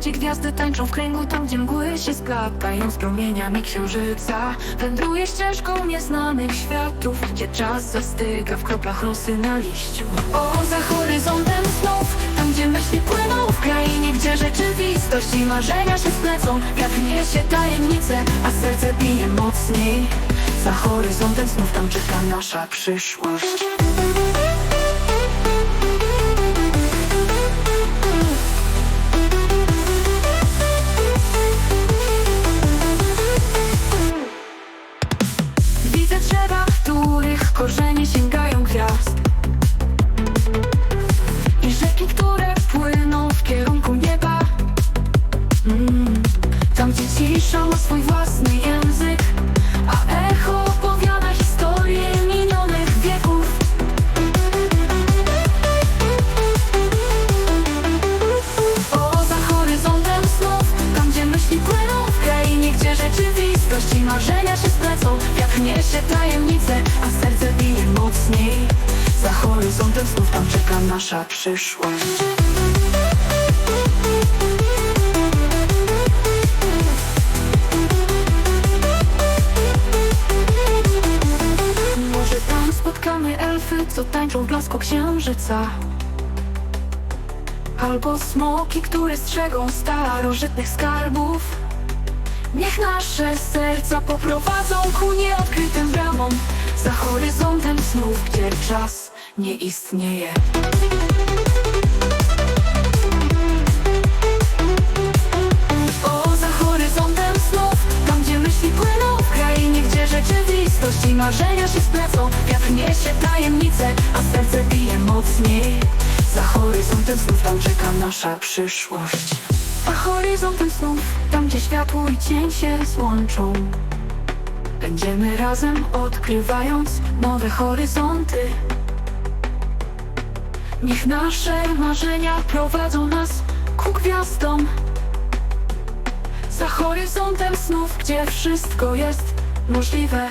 gdzie gwiazdy tańczą w kręgu Tam, gdzie mgły się splatają z promieniami księżyca. Wędruję ścieżką nieznanych światów Gdzie czas zastyga w kroplach rosy na liściu. O, za horyzontem snów Tam, gdzie myśli płyną w krainie Gdzie rzeczywistość i marzenia się splecą. Jak niesie tajemnice, a serce bije mocniej. Za horyzontem snów tam czeka nasza przyszłość drzewa, których korzenie sięgają gwiazd I rzeki, które płyną w kierunku nieba mm. Tam gdzie cisza ma swój własny rzeczywistość i marzenia się splecą Jak niesie tajemnice, a serce bije mocniej. Za horyzontem snów tam czeka nasza przyszłość. Może tam spotkamy elfy, co tańczą w blasku księżyca. Albo smoki, które strzegą starożytnych skarbów Niech nasze serca poprowadzą ku nieodkrytym bramom. Za horyzontem snów, gdzie czas nie istnieje. O, za horyzontem snów Tam, gdzie myśli płyną w krainie Gdzie rzeczywistość i marzenia się splecą Wiatr niesie tajemnice, a serce bije mocniej. Za horyzontem snów tam czeka nasza przyszłość A horyzontem snów, tam gdzie światło i cień się złączą. Będziemy razem odkrywając nowe horyzonty. Niech nasze marzenia prowadzą nas ku gwiazdom. Za horyzontem snów, gdzie wszystko jest możliwe